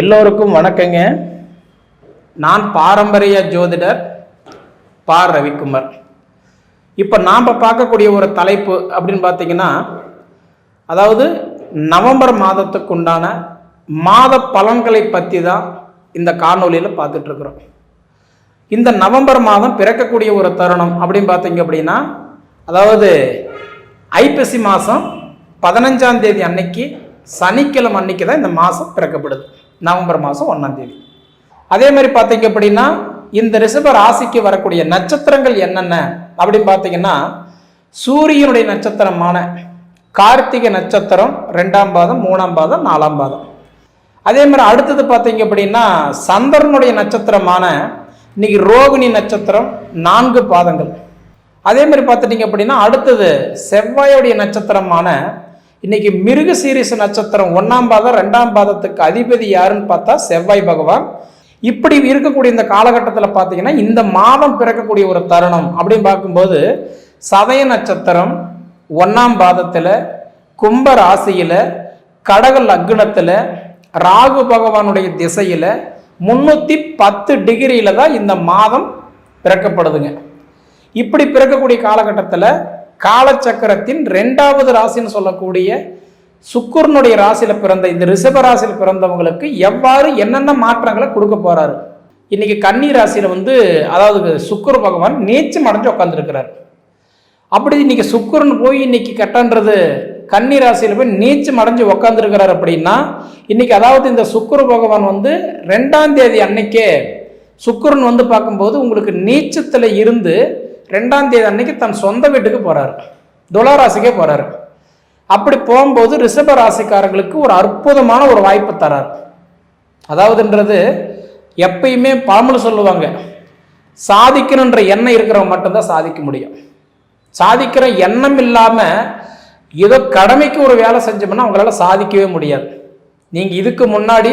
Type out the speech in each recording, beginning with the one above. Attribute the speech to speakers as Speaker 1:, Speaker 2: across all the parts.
Speaker 1: எல்லோருக்கும் வணக்கங்க. நான் பாரம்பரிய ஜோதிடர் பா ரவிக்குமார். இப்போ நாம் பார்க்கக்கூடிய ஒரு தலைப்பு அப்படின்னு பார்த்தீங்கன்னா அதாவது நவம்பர் மாதத்துக்கு உண்டான மாத பலன்களை பற்றி தான் இந்த காணொலியில் பார்த்துட்ருக்குறோம் இந்த நவம்பர் மாதம் பிறக்கக்கூடிய ஒரு தருணம் அப்படின்னு பார்த்தீங்க அப்படின்னா அதாவது ஐப்பசி மாதம் பதினஞ்சாம் தேதி அன்னைக்கு சனிக்கிழமை அன்னைக்கு தான் இந்த மாதம் பிறக்கப்படுது. நவம்பர் மாதம் ஒன்றாம் தேதி. அதே மாதிரி பார்த்தீங்க அப்படின்னா இந்த ரிஷப ராசிக்கு வரக்கூடிய நட்சத்திரங்கள் என்னென்ன அப்படின்னு பார்த்தீங்கன்னா சூரியனுடைய நட்சத்திரமான கார்த்திகை நட்சத்திரம் ரெண்டாம் பாதம் மூணாம் பாதம் நாலாம் பாதம். அதே மாதிரி அடுத்தது பார்த்தீங்க அப்படின்னா சந்திரனுடைய நட்சத்திரமான இன்னைக்கு ரோகிணி நட்சத்திரம் நான்கு பாதங்கள். அதே மாதிரி பார்த்துட்டீங்க அப்படின்னா அடுத்தது செவ்வாயுடைய நட்சத்திரமான இன்னைக்கு மிருக சீரிச நட்சத்திரம் ஒன்றாம் பாதம் ரெண்டாம் பாதத்துக்கு அதிபதி யாருன்னு பார்த்தா செவ்வாய் பகவான். இப்படி இருக்கக்கூடிய இந்த காலகட்டத்தில் பார்த்தீங்கன்னா இந்த மாதம் பிறக்கக்கூடிய ஒரு தருணம் அப்படின்னு பார்க்கும்போது சதய நட்சத்திரம் ஒன்றாம் பாதத்தில் கும்ப ராசியில் கடக லக்னத்தில் ராகு பகவானுடைய திசையில் முன்னூற்றி பத்து டிகிரியில் தான் இந்த மாதம் பிறக்கப்படுதுங்க. இப்படி பிறக்கக்கூடிய காலகட்டத்தில் காலச்சக்கரத்தின் ரெண்டாவது ராசின்னு சொல்லக்கூடிய சுக்குரனுடைய ராசியில் பிறந்த இந்த ரிஷப ராசியில் பிறந்தவங்களுக்கு எவ்வாறு என்னென்ன மாற்றங்களை கொடுக்க போறாரு? இன்னைக்கு கன்னி ராசியில் வந்து அதாவது சுக்குர பகவான் நீச்சம் அடைஞ்சு உட்காந்துருக்கிறார் அப்படி இன்னைக்கு சுக்குரன் போய் இன்னைக்கு கட்டன்றது கன்னி ராசியில் போய் நீச்சம் அடைஞ்சு உக்காந்துருக்கிறார் அப்படின்னா இன்னைக்கு அதாவது இந்த சுக்குர பகவான் வந்து ரெண்டாம் தேதி அன்னைக்கே சுக்குரன் வந்து பார்க்கும்போது உங்களுக்கு நீச்சத்தில் இருந்து ரெண்டாம் தேதி அன்னைக்கு தன் சொந்த வீட்டுக்கு போறாரு. துளாராசிக்கே போறாரு. அப்படி போகும்போது ரிஷப ராசிக்காரங்களுக்கு ஒரு அற்புதமான ஒரு வாய்ப்பு தரார். அதாவதுன்றது எப்பயுமே பழமொழி சொல்லுவாங்க சாதிக்கணுன்ற எண்ணம் இருக்கிறவங்க மட்டும்தான் சாதிக்க முடியும். சாதிக்கிற எண்ணம் இல்லாமல் ஏதோ கடமைக்கு ஒரு வேலை செஞ்சோம்னா அவங்களால சாதிக்கவே முடியாது. நீங்கள் இதுக்கு முன்னாடி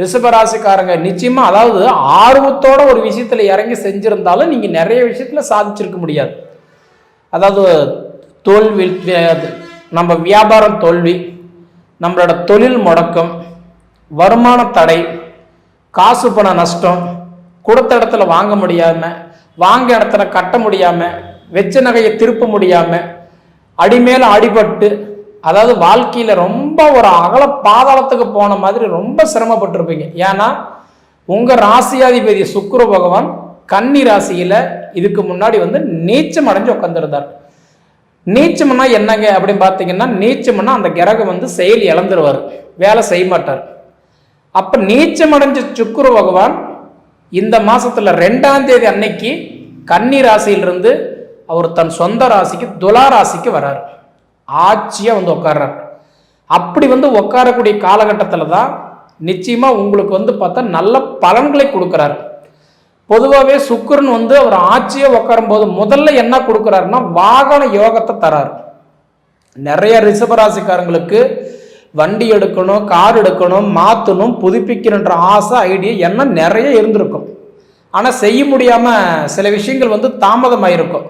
Speaker 1: ரிஷபராசிக்காரங்க நிச்சயமாக அதாவது ஆர்வத்தோட ஒரு விஷயத்தில் இறங்கி செஞ்சுருந்தாலும் நீங்கள் நிறைய விஷயத்தில் சாதிச்சிருக்க முடியாது. அதாவது தோல்வி நம்ம வியாபாரம் தோல்வி நம்மளோட தொழில் முடக்கம் வருமான தடை காசு பண நஷ்டம் கொடுத்த இடத்துல வாங்க முடியாமல் வாங்க இடத்துல கட்ட முடியாமல் வெச்ச நகையை திருப்ப முடியாமல் அடிமேல அடிபட்டு அதாவது வாழ்க்கையில் ரொம்ப ஒரு அகல பாதாளத்துக்கு போன மாதிரி ரொம்ப சிரமப்பட்டிருப்பீங்க. ஏன்னா உங்கள் ராசியாதிபதி சுக்கர பகவான் கன்னி ராசியில் இதுக்கு முன்னாடி வந்து நீச்சம் அடைஞ்சு உட்காந்துருந்தார் நீச்சம்னா என்னங்க அப்படின்னு பார்த்தீங்கன்னா நீச்சம்னா அந்த கிரகம் வந்து செயல் இழந்துருவார். வேலை செய்ய மாட்டார். அப்போ நீச்சம் அடைஞ்ச சுக்குர பகவான் இந்த மாதத்தில் ரெண்டாம் தேதி அன்னைக்கு கன்னி ராசியிலிருந்து அவர் தன் சொந்த ராசிக்கு துலா ராசிக்கு வர்றார் ஆட்சியாக வந்து உட்கார்றார் அப்படி வந்து உட்காரக்கூடிய காலகட்டத்தில் தான் நிச்சயமாக உங்களுக்கு வந்து பார்த்தா நல்ல பலன்களை கொடுக்குறாரு. பொதுவாகவே சுக்கரன் வந்து அவர் ஆட்சியை உட்காரும்போது முதல்ல என்ன கொடுக்குறாருன்னா வாகன யோகத்தை தராரு. நிறைய ரிஷபராசிக்காரங்களுக்கு வண்டி எடுக்கணும் கார் எடுக்கணும் மாற்றணும் புதுப்பிக்கணுன்ற ஆசை ஐடியா எண்ணம் நிறைய இருந்திருக்கும். ஆனால் செய்ய முடியாமல் சில விஷயங்கள் வந்து தாமதமாயிருக்கும்.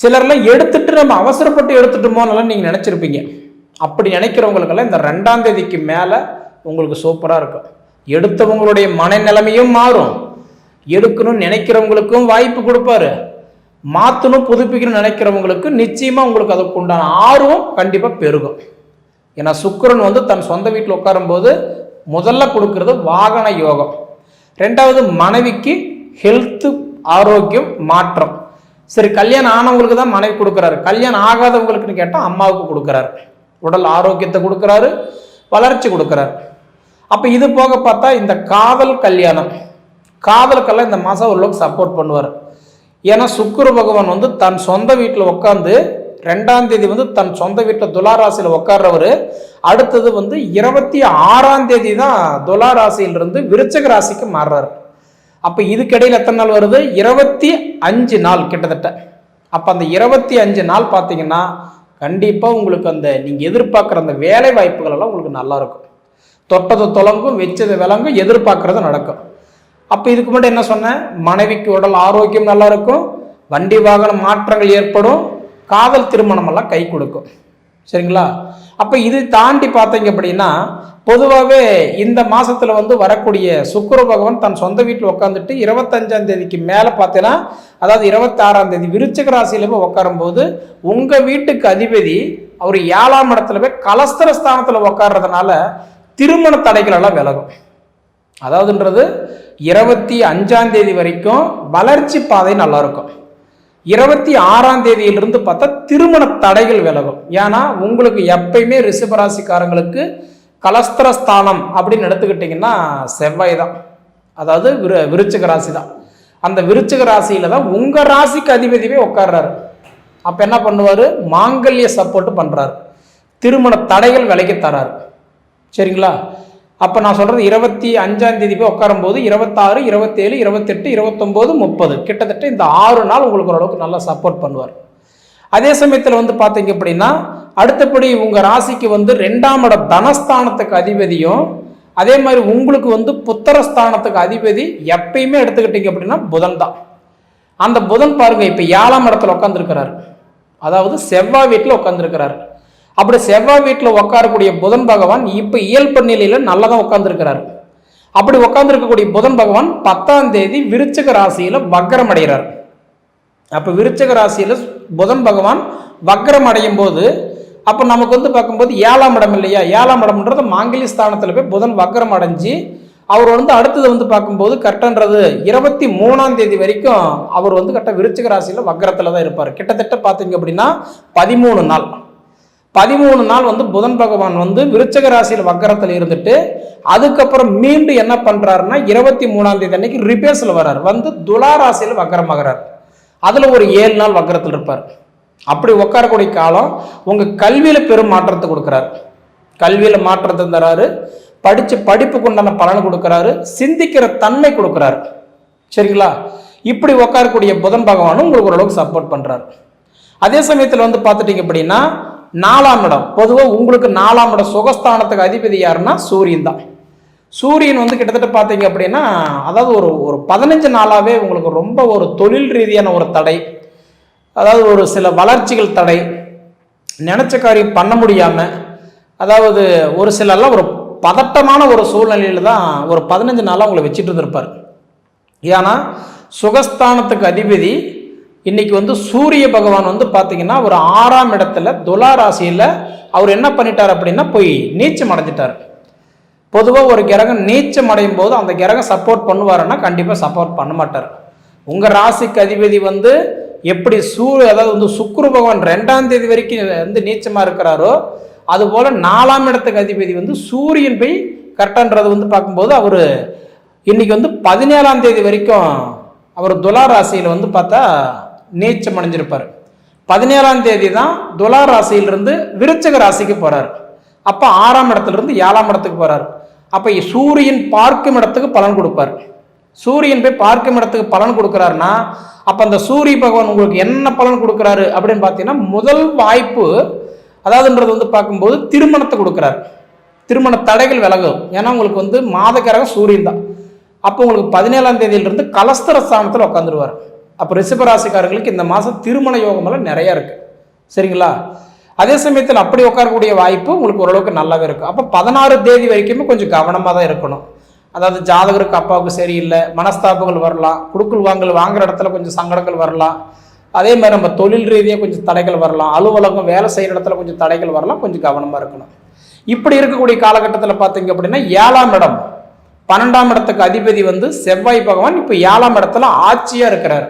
Speaker 1: சிலர்லாம் எடுத்துட்டு நம்ம அவசரப்பட்டு எடுத்துட்டோமோன்னெல்லாம் நீங்கள் நினச்சிருப்பீங்க. அப்படி நினைக்கிறவங்களுக்கெல்லாம் இந்த ரெண்டாம் தேதிக்கு மேலே உங்களுக்கு சூப்பராக இருக்கும். எடுத்தவங்களுடைய மனநிலைமையும் மாறும். எடுக்கணும்னு நினைக்கிறவங்களுக்கும் வாய்ப்பு கொடுப்பாரு. மாற்றணும் புதுப்பிக்கணும்னு நினைக்கிறவங்களுக்கு நிச்சயமாக உங்களுக்கு அதுக்கு உண்டான ஆர்வம் கண்டிப்பாக பெருகும். ஏன்னா சுக்கரன் வந்து தன் சொந்த வீட்டில் உட்காரும்போது முதல்ல கொடுக்கறது வாகன யோகம். ரெண்டாவது மனைவிக்கு ஹெல்த்து ஆரோக்கியம் மாற்றம். சரி கல்யாணம் ஆனவங்களுக்கு தான் மனைவி கொடுக்குறாரு. கல்யாணம் ஆகாதவங்களுக்குன்னு கேட்டால் அம்மாவுக்கு கொடுக்குறாரு. உடல் ஆரோக்கியத்தை கொடுக்குறாரு வளர்ச்சி கொடுக்குறாரு. அப்போ இது போக பார்த்தா இந்த காதல் கல்யாணம் காதலுக்கெல்லாம் இந்த மாதம் ஓரளவுக்கு சப்போர்ட் பண்ணுவார். ஏன்னா சுக்குரு பகவான் வந்து தன் சொந்த வீட்டில் உட்காந்து ரெண்டாம் தேதி வந்து தன் சொந்த வீட்டில் துளாராசியில் உட்கார்றவர் அடுத்தது வந்து இருபத்தி ஆறாம் தேதி தான் துளாராசியிலிருந்து விருச்சக ராசிக்கு மாறுறாரு. அப்போ இதுக்கிடையில் எத்தனை நாள் வருது? இருபத்தி அஞ்சு நாள் கிட்டத்தட்ட. அப்போ அந்த இருபத்தி அஞ்சு நாள் பார்த்தீங்கன்னா கண்டிப்பாக உங்களுக்கு அந்த நீங்கள் எதிர்பார்க்குற அந்த வேலை வாய்ப்புகள் எல்லாம் உங்களுக்கு நல்லாயிருக்கும் தொட்டதை தொட்டது தொலங்கும் வச்சது விலங்கும் எதிர்பார்க்குறது நடக்கும். அப்போ இதுக்கு முன்னாடி என்ன சொன்னேன்? மனைவிக்கு உடல் ஆரோக்கியம் நல்லா இருக்கும் வண்டி வாகன மாற்றங்கள் ஏற்படும் காதல் திருமணம் எல்லாம் கை கொடுக்கும். சரிங்களா? அப்போ இது தாண்டி பார்த்தீங்க அப்படின்னா பொதுவாகவே இந்த மாதத்தில் வந்து வரக்கூடிய சுக்கர பகவான் தன் சொந்த வீட்டில் உட்காந்துட்டு இருபத்தஞ்சாம் தேதிக்கு மேலே பார்த்தீங்கன்னா அதாவது இருபத்தாறாம் தேதி விருச்சிக ராசியில் போய் உட்காரும்போது உங்கள் வீட்டுக்கு அதிபதி அவர் ஏழாம் இடத்துல போய் கலஸ்தர ஸ்தானத்தில் உட்கார்றதுனால திருமண தடைகள் எல்லாம் விலகும். அதாவதுன்றது இருபத்தி அஞ்சாம் தேதி வரைக்கும் வளர்ச்சி பாதை நல்லா இருக்கும். இருபத்தி ஆறாம் தேதியிலிருந்து பார்த்தா திருமண தடைகள் விலகும். ஏன்னா உங்களுக்கு எப்பயுமே ரிஷபராசிக்காரங்களுக்கு கலஸ்திரஸ்தானம் அப்படின்னு எடுத்துக்கிட்டிங்கன்னா செவ்வாய் தான். அதாவது விரு விருச்சிக ராசி தான். அந்த விருச்சிக ராசியில தான் உங்கள் ராசிக்கு அதிபதியே உட்கார்றாரு. அப்போ என்ன பண்ணுவார்? மாங்கல்ய சப்போர்ட் பண்ணுறாரு திருமண தடைகள் விலைக்கு தராரு. சரிங்களா? அப்போ நான் சொல்கிறது இருபத்தி அஞ்சாம் தேதி போய் உட்காரும்போது இருபத்தாறு இருபத்தேழு இருபத்தெட்டு இருபத்தொம்போது முப்பது. கிட்டத்தட்ட இந்த ஆறு நாள் உங்களுக்கு ஓரளவுக்கு நல்லா சப்போர்ட் பண்ணுவார். அதே சமயத்தில் வந்து பார்த்தீங்க அப்படின்னா அடுத்தபடி உங்கள் ராசிக்கு வந்து ரெண்டாம் இட தனஸ்தானத்துக்கு அதிபதியும் அதே மாதிரி உங்களுக்கு வந்து புத்திரஸ்தானத்துக்கு அதிபதி எப்பயுமே எடுத்துக்கிட்டீங்க அப்படின்னா புதன் தான். அந்த புதன் பாருங்க இப்போ ஏழாம் இடத்துல உட்காந்துருக்கிறாரு அதாவது செவ்வாய் வீட்டில் உட்காந்துருக்கிறாரு அப்படி செவ்வாய் வீட்டில் உட்காரக்கூடிய புதன் பகவான் இப்போ இயல்பு நிலையில் நல்லா தான் உட்காந்துருக்கிறாரு அப்படி உட்காந்துருக்கக்கூடிய புதன் பகவான் பத்தாம் தேதி விருச்சக ராசியில் வக்கரம் அடைகிறார். அப்போ விருச்சக ராசியில் புதன் பகவான் வக்ரம் அடையும் போது அப்போ நமக்கு வந்து பார்க்கும்போது ஏழாம் இடம் இல்லையா? ஏழாம் இடம்ன்றது மாங்கலி ஸ்தானத்தில் போய் புதன் வக்ரம் அடைஞ்சு அவர் வந்து அடுத்தது வந்து பார்க்கும்போது கரெக்டன்றது இருபத்தி மூணாம் தேதி வரைக்கும் அவர் வந்து கரெக்டாக விருச்சிக ராசியில் வக்கரத்தில் தான் இருப்பார். கிட்டத்தட்ட பார்த்தீங்க அப்படின்னா பதிமூணு நாள். பதிமூணு நாள் வந்து புதன் பகவான் வந்து விருச்சக ராசியில் வக்கரத்தில் இருந்துட்டு அதுக்கப்புறம் மீண்டும் என்ன பண்ணுறாருன்னா இருபத்தி மூணாம் தேதி அன்னைக்கு ரிபேர்ஸ்ல வர்றார். வந்து துலா ராசியில் வக்கரமாகிறார் அதில் ஒரு ஏழு நாள் வக்கரத்தில் இருப்பார். அப்படி உட்காரக்கூடிய காலம் உங்கள் கல்வியில் பெரும் மாற்றத்தை கொடுக்குறாரு. கல்வியில் மாற்றத்தை தராரு. படித்து படிப்புக்கு உண்டான பலன் கொடுக்குறாரு. சிந்திக்கிற தன்மை கொடுக்குறாரு. சரிங்களா? இப்படி உட்காரக்கூடிய புதன் பகவானும் உங்களுக்கு ஓரளவுக்கு சப்போர்ட் பண்ணுறாரு அதே சமயத்தில் வந்து பார்த்துட்டீங்க அப்படின்னா நாலாம் இடம். பொதுவாக உங்களுக்கு நாலாம் இடம் சுகஸ்தானத்துக்கு அதிபதி யாருன்னா சூரியன் தான். சூரியன் வந்து கிட்டத்தட்ட பார்த்தீங்க அப்படின்னா அதாவது ஒரு ஒரு பதினஞ்சு நாளாகவே உங்களுக்கு ரொம்ப ஒரு தொழில் ரீதியான ஒரு தடை அதாவது ஒரு சில வளர்ச்சிகள் தடை நினச்ச காரியம் பண்ண முடியாமல் அதாவது ஒரு சிலர்லாம் ஒரு பதட்டமான ஒரு சூழ்நிலையில் தான் ஒரு பதினஞ்சு நாளாக உங்களை வச்சுட்டு இருந்திருப்பார். ஏன்னா சுகஸ்தானத்துக்கு அதிபதி இன்னைக்கு வந்து சூரிய பகவான் வந்து பார்த்தீங்கன்னா ஒரு ஆறாம் இடத்துல துலா ராசியில் அவர் என்ன பண்ணிட்டார் அப்படின்னா போய் நீச்சம் அடைஞ்சிட்டார். பொதுவாக ஒரு கிரகம் நீச்சம் அடையும் போது அந்த கிரகம் சப்போர்ட் பண்ணுவாருன்னா கண்டிப்பாக சப்போர்ட் பண்ண மாட்டார். உங்கள் ராசிக்கு அதிபதி வந்து எப்படி சூரிய அதாவது வந்து சுக்குரு பகவான் ரெண்டாம் தேதி வரைக்கும் வந்து நீச்சமாக இருக்கிறாரோ அதுபோல் நாலாம் இடத்துக்கு அதிபதி வந்து சூரியன் போய் கரெக்டான்றது வந்து பார்க்கும்போது அவர் இன்னைக்கு வந்து பதினேழாம் தேதி வரைக்கும் அவர் துலா ராசியில் வந்து பார்த்தா நீச்சம் அடைஞ்சிருப்பார். பதினேழாம் தேதி தான் துலா ராசியிலிருந்து விருச்சக ராசிக்கு போகிறார் அப்போ ஆறாம் இடத்துல இருந்து ஏழாம் இடத்துக்கு போகிறார் அப்போ சூரியன் பார்க்கும் இடத்துக்கு பலன் கொடுப்பார். சூரியன் போய் பார்க்கும் இடத்துக்கு பலன் கொடுக்குறாருன்னா அப்போ அந்த சூரிய பகவான் உங்களுக்கு என்ன பலன் கொடுக்குறாரு அப்படின்னு பார்த்தீங்கன்னா முதல் வாய்ப்பு அதாவதுன்றது வந்து பார்க்கும்போது திருமணத்தை கொடுக்குறாரு. திருமண தடைகள் விலகும். ஏன்னா உங்களுக்கு வந்து மாதக்கரக சூரியன் தான். அப்போ உங்களுக்கு பதினேழாம் தேதியிலிருந்து கலஸ்தர ஸ்தானத்தில் உட்காந்துருவார் அப்போ ரிஷபராசிக்காரர்களுக்கு இந்த மாதம் திருமண யோகமெல்லாம் நிறையா இருக்குது சரிங்களா? அதே சமயத்தில் அப்படி உட்காரக்கூடிய வாய்ப்பு உங்களுக்கு ஓரளவுக்கு நல்லாவே இருக்கும். அப்போ பதினாறு தேதி வரைக்குமே கொஞ்சம் கவனமாக தான் இருக்கணும். அதாவது ஜாதகருக்கு அப்பாவுக்கு சரியில்லை மனஸ்தாபங்கள் வரலாம் குடுக்கல் வாங்கல் வாங்குற இடத்துல கொஞ்சம் சங்கடங்கள் வரலாம். அதே மாதிரி நம்ம தொழில் ரீதியாக கொஞ்சம் தடைகள் வரலாம். அலுவலகம் வேலை செய்கிற இடத்துல கொஞ்சம் தடைகள் வரலாம் கொஞ்சம் கவனமாக இருக்கணும். இப்படி இருக்கக்கூடிய காலகட்டத்தில் பார்த்தீங்க அப்படின்னா ஏழாம் இடம் பன்னெண்டாம் இடத்துக்கு அதிபதி வந்து செவ்வாய் பகவான் இப்போ ஏழாம் இடத்துல ஆட்சியாக இருக்கிறார்.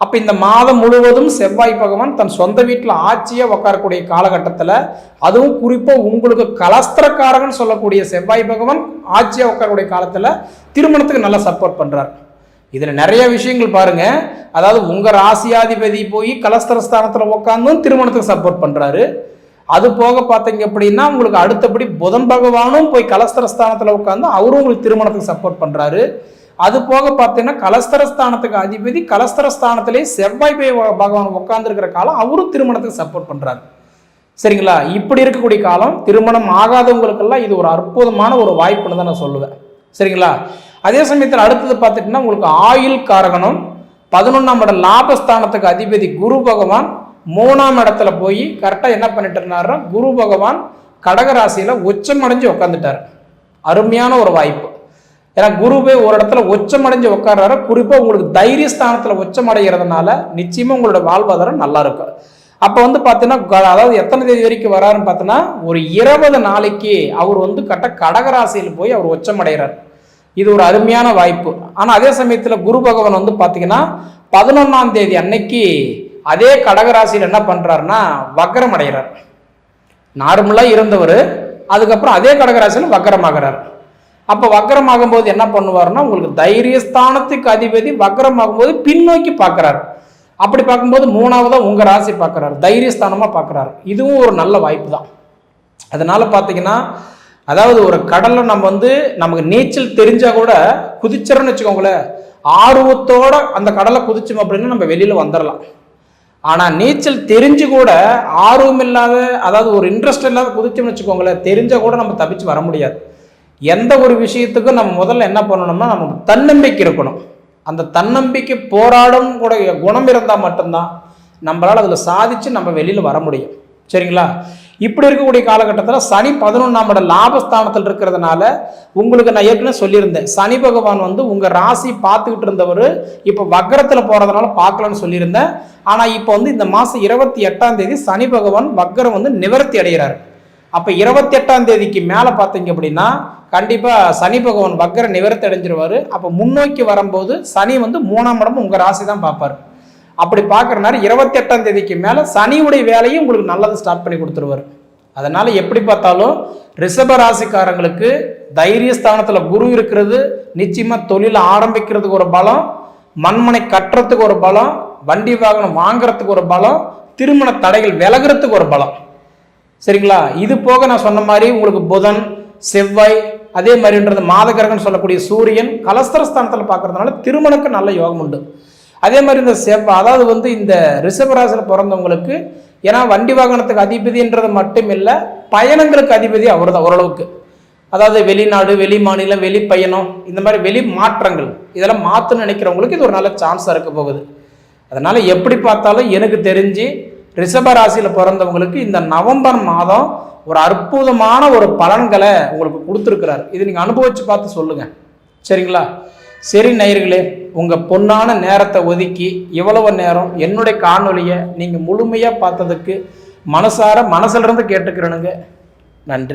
Speaker 1: அப்போ இந்த மாதம் முழுவதும் செவ்வாய் பகவான் தன் சொந்த வீட்டில் ஆட்சியாக உட்காரக்கூடிய காலகட்டத்தில் அதுவும் குறிப்பாக உங்களுக்கு கலஸ்திரக்காரகன் சொல்லக்கூடிய செவ்வாய் பகவான் ஆட்சியாக உட்காரக்கூடிய காலத்தில் திருமணத்துக்கு நல்லா சப்போர்ட் பண்ணுறார் இதில் நிறைய விஷயங்கள் பாருங்க. அதாவது உங்கள் ராசியாதிபதி போய் கலஸ்திரஸ்தானத்தில் உட்காந்தும் திருமணத்துக்கு சப்போர்ட் பண்ணுறாரு அது போக பார்த்தீங்க அப்படின்னா உங்களுக்கு அடுத்தபடி புதன் பகவானும் போய் கலஸ்தரஸ்தானத்தில் உட்காந்து அவரும் உங்களுக்கு திருமணத்துக்கு சப்போர்ட் பண்ணுறாரு அது போக பார்த்தீங்கன்னா கலஸ்தரஸ்தானத்துக்கு அதிபதி கலஸ்தரஸ்தானத்திலே செவ்வாய் போய் பகவான் உட்காந்துருக்கிற காலம் அவரும் திருமணத்துக்கு சப்போர்ட் பண்ணுறாரு சரிங்களா? இப்படி இருக்கக்கூடிய காலம் திருமணம் ஆகாதவங்களுக்கெல்லாம் இது ஒரு அற்புதமான ஒரு வாய்ப்புன்னு தான் நான் சொல்லுவேன். சரிங்களா? அதே சமயத்தில் அடுத்தது பார்த்துட்டிங்கன்னா உங்களுக்கு ஆயுள் காரகணம் பதினொன்றாம் இடம் லாபஸ்தானத்துக்கு அதிபதி குரு பகவான் மூணாம் இடத்துல போய் கரெக்டாக என்ன பண்ணிட்டு இருந்தாருன்னா குரு பகவான் கடகராசியில் உச்சம் அடைஞ்சு உட்காந்துட்டார் அருமையான ஒரு வாய்ப்பு. ஏன்னா குருவே ஒரு இடத்துல உச்சமடைஞ்சு உட்கார்றாரு குறிப்பாக உங்களுக்கு தைரியஸ்தானத்தில் உச்சமடைகிறதுனால நிச்சயமாக உங்களோட வாழ்வாதாரம் நல்லா இருக்கும். அப்போ வந்து பார்த்தீங்கன்னா க- அதாவது எத்தனை தேதி வரைக்கும் வராருன்னு பார்த்தீங்கன்னா ஒரு இருபது நாளைக்கு அவர் வந்து கட்ட கடகராசியில் போய் அவர் உச்சமடைகிறார் இது ஒரு அருமையான வாய்ப்பு. ஆனால் அதே சமயத்தில் குரு பகவான் வந்து பார்த்தீங்கன்னா பதினொன்றாம் தேதி அன்னைக்கு அதே கடகராசியில் என்ன பண்ணுறாருன்னா வக்கரம் அடைகிறார். நார்மலாக இருந்தவர் அதுக்கப்புறம் அதே கடகராசியில் வக்கரமாகிறார் அப்போ வக்கரமாகும் போது என்ன பண்ணுவாருன்னா உங்களுக்கு தைரியஸ்தானத்துக்கு அதிபதி வக்கரமாகும் போது பின்னோக்கி பார்க்குறாரு. அப்படி பார்க்கும்போது மூணாவதாக உங்கள் ராசி பார்க்குறாரு. தைரியஸ்தானமாக பார்க்குறாரு. இதுவும் ஒரு நல்ல வாய்ப்பு தான் அதனால் பார்த்தீங்கன்னா அதாவது ஒரு கடலில் நம்ம வந்து நமக்கு நீச்சல் தெரிஞ்சால் கூட குதிச்சிடறோன்னு வச்சுக்கோங்களேன் ஆர்வத்தோட அந்த கடலை குதிச்சோம் அப்படின்னா நம்ம வெளியில் வந்துடலாம் ஆனால் நீச்சல் தெரிஞ்சு கூட ஆர்வம் இல்லாத அதாவது ஒரு இன்ட்ரெஸ்ட் இல்லாத குதிச்சோம்னு வச்சுக்கோங்களேன் தெரிஞ்சால் கூட நம்ம தப்பிச்சு வர முடியாது. எந்த ஒரு விஷயத்துக்கும் நம்ம முதல்ல என்ன பண்ணணும்னா நம்ம தன்னம்பிக்கை இருக்கணும். அந்த தன்னம்பிக்கை போராடும் கூட குணம் இருந்தால் மட்டும்தான் நம்மளால் அதில் சாதிச்சு நம்ம வெளியில் வர முடியும். சரிங்களா? இப்படி இருக்கக்கூடிய காலகட்டத்தில் சனி பதினொன்றாம் இட லாபஸ்தானத்தில் இருக்கிறதுனால உங்களுக்கு நான் ஏற்கனவே சொல்லியிருந்தேன். சனி பகவான் வந்து உங்கள் ராசி பார்த்துக்கிட்டு இருந்தவர் இப்போ வக்கரத்தில் போகிறதுனால பார்க்கலன்னு சொல்லியிருந்தேன். ஆனால் இப்போ வந்து இந்த மாதம் இருபத்தி எட்டாம் தேதி சனி பகவான் வக்கரம் வந்து நிவர்த்தி அடைகிறார். அப்போ இருபத்தி எட்டாம் தேதிக்கு மேலே பார்த்தீங்க அப்படின்னா கண்டிப்பாக சனி பகவான் வக்கர நிவர்த்தி அடைஞ்சிருவார். அப்போ முன்னோக்கி வரும்போது சனி வந்து மூணாம் இடமும் உங்கள் ராசி தான் பார்ப்பார். அப்படி பார்க்குறனால இருபத்தி எட்டாம் தேதிக்கு மேலே சனியுடைய வேலையும் உங்களுக்கு நல்லது ஸ்டார்ட் பண்ணி கொடுத்துருவார். அதனால எப்படி பார்த்தாலும் ரிஷப ராசிக்காரங்களுக்கு தைரியஸ்தானத்தில் குரு இருக்கிறது நிச்சயமாக தொழில் ஆரம்பிக்கிறதுக்கு ஒரு பலம் மண்மனை கட்டுறதுக்கு ஒரு பலம் வண்டி வாகனம் வாங்குறதுக்கு ஒரு பலம் திருமண தடைகள் விலகிறதுக்கு ஒரு பலம். சரிங்களா? இது போக நான் சொன்ன மாதிரி உங்களுக்கு புதன் செவ்வாய் அதே மாதிரின்றது மாதகரகன் சொல்லக்கூடிய சூரியன் கலஸ்தரஸ்தானத்தில் பார்க்கறதுனால திருமணக்கு நல்ல யோகம் உண்டு. அதே மாதிரி இந்த செவ்வாய் அதாவது வந்து இந்த ரிஷபராசியில் பிறந்தவங்களுக்கு ஏன்னா வண்டி வாகனத்துக்கு அதிபதின்றது மட்டும் இல்லை பயணங்களுக்கு அதிபதி அவர் தான் ஓரளவுக்கு. அதாவது வெளிநாடு வெளி மாநிலம் வெளி பயணம் இந்த மாதிரி வெளி மாற்றங்கள் இதெல்லாம் மாற்றணும்னு நினைக்கிறவங்களுக்கு இது ஒரு நல்ல சான்ஸாக இருக்க போகுது. அதனால் எப்படி பார்த்தாலும் எனக்கு தெரிஞ்சு ரிஷபராசியில் பிறந்தவங்களுக்கு இந்த நவம்பர் மாதம் ஒரு அற்புதமான ஒரு பலன்களை உங்களுக்கு கொடுத்துருக்கிறார். இது நீங்கள் அனுபவிச்சு பார்த்து சொல்லுங்க. சரிங்களா? சரி நேயர்களே உங்கள் பொன்னான நேரத்தை ஒதுக்கி இவ்வளவு நேரம் என்னுடைய காணொலியை நீங்கள் முழுமையாக பார்த்ததுக்கு மனசார மனசிலிருந்து கேட்டுக்கிறனுங்க கேட்டுக்கிறேனுங்க. நன்றி.